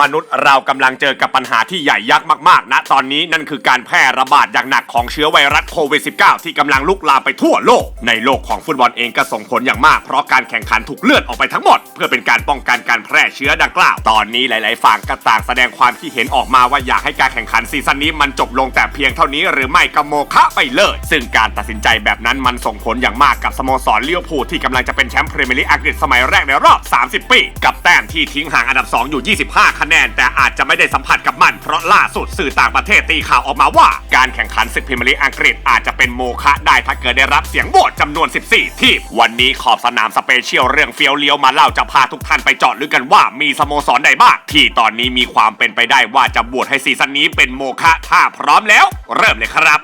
มนุษย์เรากำลังเจอกับปัญหาที่ใหญ่ยักษ์มากๆณตอนนี้นั่นคือการแพร่ระบาดอย่างหนักของเชื้อไวรัสโควิด -19 ที่กำลังลุกลามไปทั่วโลก ในโลกของฟุตบอลเองก็ส่งผลอย่างมาก เพราะการแข่งขันถูกเลื่อนออกไปทั้งหมด เพื่อเป็นการป้องกันการแพร่เชื้อดังกล่าว ตอนนี้หลายๆ ฝั่งก็ต่างแสดงความคิดเห็นออกมาว่าอยากให้การแข่งขันซีซั่นนี้มันจบลงแต่เพียงเท่านี้ หรือไม่ก็โมฆะไปเลย ซึ่งการตัดสินใจแบบนั้นมันส่งผลอย่างมากกับสโมสรเลี้ยวภูที่กำลังจะเป็นแชมป์พรีเมียร์ลีกอังกฤษสมัยแรกในรอบ 30 ปี กับแต้มที่ทิ้งห่างอันดับ 2 อยู่ 25คะแนนแต่อาจจะไม่ได้สัมผัสกับมัน เพราะล่าสุดสื่อต่างประเทศตีข่าวออกมาว่า การแข่งขันศึกพรีเมียร์ลีกอังกฤษอาจจะเป็นโมฆะได้ถ้าเกิดได้รับเสียงโหวตจำนวน 14 ทีมวันนี้ขอบสนามสเปเชียลเรื่องเฟี้ยวเลี้ยวมาเล่าจะพาทุกท่านไปเจาะลึกกันว่ามีสโมสรใดบ้างที่ตอนนี้มีความเป็นไปได้ว่าจะบวชให้ซีซั่นนี้เป็นโมฆะถ้าพร้อมแล้ว เริ่มเลยครับ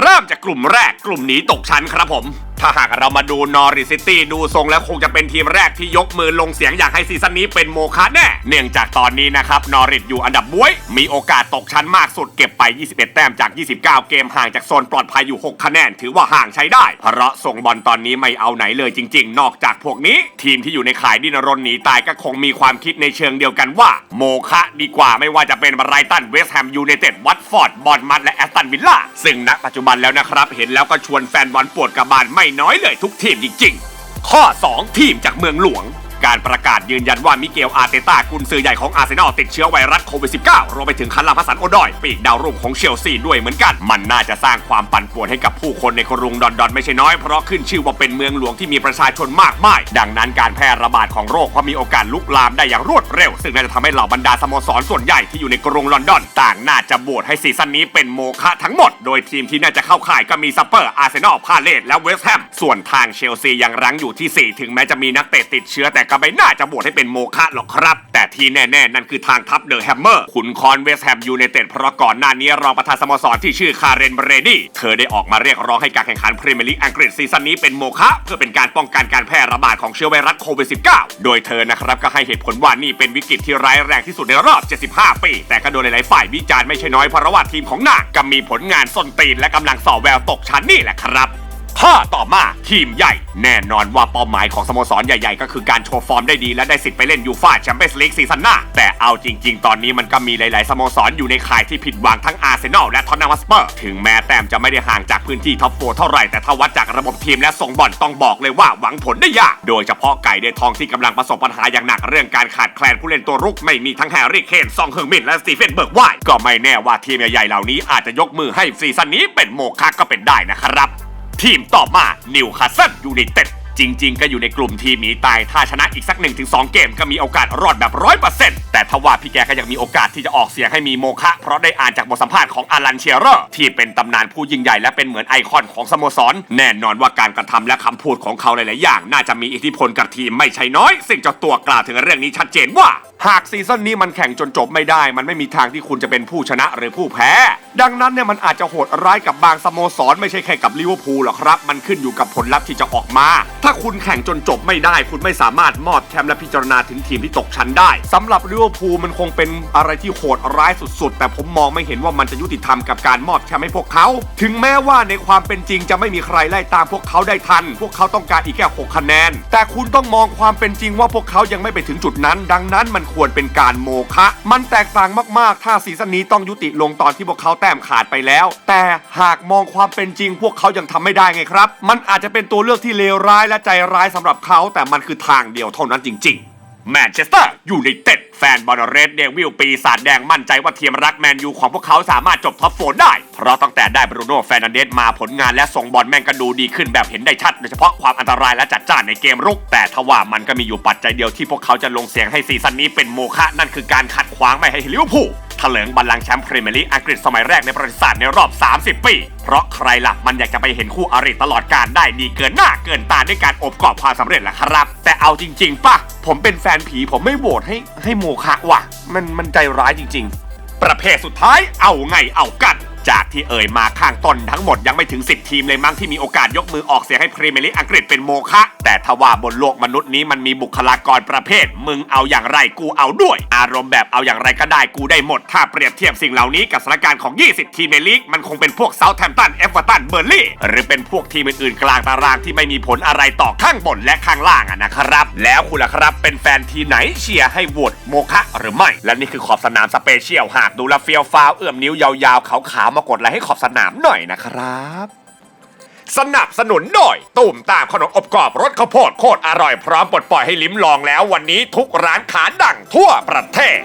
เริ่มจากกลุ่มแรกกลุ่มหนีตกชั้นครับผม ถ้าหากเรามาดูนอริซิตี้ดูทรงแล้วคงจะเป็นทีมแรกที่ยกมือลงเสียงอยากให้ซีซั่นนี้เป็นโมฆะแน่ เนื่องจากตอนนี้นะครับนอริทอยู่อันดับบวย มีโอกาสตกชั้นมากสุดเก็บไป 21 แต้มจาก 29 เกมห่างจากโซนปลอดภัยอยู่ 6 คะแนน ถือว่าห่างใช้ได้ เพราะส่งบอลตอนนี้ไม่เอาไหนเลยจริง ๆ นอกจากพวกนี้ ทีมที่อยู่ในข่ายดิ้นรนหนีตายก็คงมีความคิดในเชิงเดียวกันว่า โมฆะดีกว่าไม่ว่าจะเป็นไบรตันเวสต์แฮมยูไนเต็ดวัตฟอร์ดบอลมัดและแอสตันวิลล่าซึ่งณปัจจุบันแล้วนะครับเห็นแล้วก็ชวนแฟนบอลปวดกระบาลไม่ไม่น้อยเลยทุกทีมจริงๆ ข้อ 2 ทีมจากเมืองหลวง การประกาศยืนยันว่ามิเกลอาร์เตต้ากุนซือใหญ่ของอาร์เซนอลติดเชื้อไวรัสโควิด -19 รวมไปถึงคันลาพัสันโอดอย ปีกดาวรุ่งของเชลซีด้วยเหมือนกัน มันน่าจะสร้างความปั่นป่วนให้กับผู้คนในกรุงดอนดอนไม่ใช่น้อยเพราะขึ้นชื่อว่าเป็นเมืองหลวงที่มีประชาชนมากมาย ดังนั้นการแพร่ระบาดของโรคก็มีโอกาสลุกลามได้อย่างรวดเร็ว ซึ่งน่าจะทำให้เหล่าบรรดาสโมสรส่วนใหญ่ที่อยู่ในกรุงลอนดอนต่างน่าจะโหวตให้ซีซั่นนี้เป็นโมฆะทั้งหมด โดยทีมที่น่าจะเข้าข่ายก็มีสเปอร์อาร์เซนอลพาเลตและเวสต์แฮมส่วนทางเชลซียังรั้งอยู่ที่ 4 ถึงแม้จะมีนักเตะติดเชื้อแต่กไม่น่าจะโหวตให้เป็นโมฆะหรอกครับ แต่ที่แน่ ๆ นั่นคือทางทัพเดอะแฮมเมอร์ขุนคอนเวสแฮมยูไนเต็ดเพราะก่อนหน้านี้รองประธานสโมสรที่ชื่อคาเรนเบรดี้เธอได้ออกมาเรียกร้องให้การแข่งขันพรีเมียร์ลีกอังกฤษซีซั่นนี้เป็นโมฆะเพื่อเป็นการป้องกันการแพร่ระบาดของเชื้อไวรัสโควิด -19 โดยเธอนะครับก็ให้เหตุผลว่านี่เป็นวิกฤตที่ร้ายแรงที่สุดในรอบ 75 ปี แต่ก็โดนหลายๆฝ่ายวิจารณ์ไม่ใช่น้อยเพราะว่าทีมของนางก็มีผลงานส้นตีนและกำลังส่อแววตกชั้นนี่แหละครับ ข้อต่อมาทีมใหญ่ แน่นอนว่าเป้าหมายของสโมสรใหญ่ๆ ก็คือการโชว์ฟอร์มได้ดีและได้สิทธิ์ไปเล่นยูฟ่าแชมเปี้ยนส์ลีกซีซั่นหน้า แต่เอาจริง ๆ ตอนนี้มันก็มีหลาย ๆ สโมสรอยู่ในข่ายที่ผิดหวังทั้งอาร์เซนอลและทอนนัมสเปอร์ ถึงแม้แต้มจะไม่ได้ห่างจากพื้นที่ท็อปโฟเท่าไหร่แต่ถ้าวัดจากระบบทีมและส่งบอลต้องบอกเลยว่าหวังผลได้ยาก โดยเฉพาะไก่เดทองที่กำลังประสบปัญหาอย่างหนักเรื่องการขาดแคลนผู้เล่นตัวรุกไม่มีทั้งแฮร์รี่เคนซองเฮิงมินและสตีเฟนเบิร์กไวก็ไม่แน่ว่าทีมใหญ่ๆเหล่านี้อาจจะยกมือให้ซีซั่นนี้เป็นโมฆะก็เป็นได้นะครับ ทีมต่อมานิวคาสเซิลยูไนเต็ดจริง ๆ ก็อยู่ในกลุ่มทีมหนีตาย ถ้าชนะอีกสัก 1-2 เกมก็มีโอกาสรอดแบบร้อยเปอร์เซ็นต์แต่ทว่าพี่แกก็ยังมีโอกาสที่จะออกเสียงให้มีโมฆะเพราะได้อ่านจากบทสัมภาษณ์ของอารันเชียร์ที่เป็นตำนานผู้ยิ่งใหญ่และเป็นเหมือนไอคอนของสโมสร แน่นอนว่าการกระทำและคำพูดของเขาหลาย ๆ อย่าง น่าจะมีอิทธิพลกับทีมไม่ใช่น้อย ซึ่งเจ้าตัวกล่าวถึงเรื่องนี้ชัดเจนว่า หากซีซั่นนี้มันแข่งจนจบไม่ได้ มันไม่มีทางที่คุณจะเป็นผู้ชนะหรือผู้แพ้ ดังนั้นเนี่ยมันอาจจะโหดร้ายกับบางสโมสร ไม่ใช่แค่กับลิเวอร์พูลหรอกครับ มันขึ้นอยู่กับผลลัพธ์ที่จะออกมา ถ้าคุณแข่งจนจบไม่ได้ คุณไม่สามารถมอบแชมป์และพิจารณาถึงทีมที่ตกชั้นได้สำหรับลิเวอร์พูลมันคงเป็นอะไรที่โหดร้ายสุดๆ แต่ผมมองไม่เห็นว่ามันจะยุติธรรมกับการมอบแชมป์ให้พวกเขา ถึงแม้ว่าในความเป็นจริงจะไม่มีใครไล่ตามพวกเขาได้ทัน พวกเขาต้องการอีกแค่6คะแนน แต่คุณต้องมองความเป็นจริงว่าพวกเขายังไม่ไปถึงจุดนั้น ดังนั้นมันควรเป็นการโมฆะมันแตกต่างมากๆ ถ้าซีซั่นนี้ต้องยุติลงตอนที่พวกเขาแต้มขาดไปแล้ว แต่หากมองความเป็นจริง พวกเขายังทำไม่ได้ไงครับ มันอาจจะเป็นตัวเลือกที่เลวร้ายและใจร้ายสำหรับเขา แต่มันคือทางเดียวเท่านั้นจริง ๆแมนเชสเตอร์ยูไนเต็ดแฟนบอลเรดเดวิลปีศาจแดงมั่นใจว่าทีมรักแมนยูของพวกเขาสามารถจบท็อปโฟร์ได้ เพราะตั้งแต่ได้บรูโน่แฟนันเดสมาผลงานและส่งบอลแม่งก็ดูดีขึ้นแบบเห็นได้ชัด โดยเฉพาะความอันตรายและจัดจ้านในเกมรุก แต่ทว่ามันก็มีอยู่ปัจจัยเดียวที่พวกเขาจะลงเสียงให้ซีซั่นนี้เป็นโมฆะนั่นคือการขัดขวางไม่ให้ลิเวอร์พูล ถลิงบัลลังก์แชมป์พรีเมียร์ลีกอังกฤษสมัยแรกในประวัติศาสตร์ในรอบ 30 ปี เพราะใครล่ะมันอยากจะไปเห็นคู่อริตลอดการได้ดีเกินหน้าเกินตาด้วยการอบกอบความสำเร็จแหละครับ แต่เอาจริง ๆป่ะ ผมเป็นแฟนผีผมไม่โหวตให้ให้โมคะว่ะ มันมันใจร้ายจริง ๆ ประเภทสุดท้ายเอาไงเอากัน จากที่เอ่ยมาข้างต้นทั้งหมดยังไม่ถึง 10 ทีมเลยมั้งที่มีโอกาสยกมือออกเสียงให้พรีเมียร์ลีกอังกฤษเป็นโมฆะแต่ทว่าบนโลกมนุษย์นี้มันมีบุคลากรประเภท มึงเอาอย่างไรกูเอาด้วย อารมณ์แบบเอาอย่างไรก็ได้กูได้หมด ถ้าเปรียบเทียบสิ่งเหล่านี้กับสถานการณ์ของ 20 ทีมในลีกมันคงเป็นพวกเซาท์แฮมป์ตันเอฟเวอร์ตันเบอร์ลี่หรือเป็นพวกทีมอื่นๆกลางตารางที่ไม่มีผลอะไรต่อข้างบนและข้างล่างอะนะครับ แล้วคุณล่ะครับเป็นแฟนทีมไหนเชียร์ให้โหวตโมฆะหรือไม่ และนี่คือขอบสนามสเปเชียลหากดูแลเฟียวฟาวเอื้อมนิ้วยาวๆขาวามากดไลค์ให้ขอบสนามหน่อยนะครับ สนับสนุนหน่อยตุ่มตามขนมอบกรอบรสข้าวโพดโคตรอร่อยพร้อมปลดปล่อยให้ลิ้มลองแล้ววันนี้ทุกร้านค้าดังทั่วประเทศ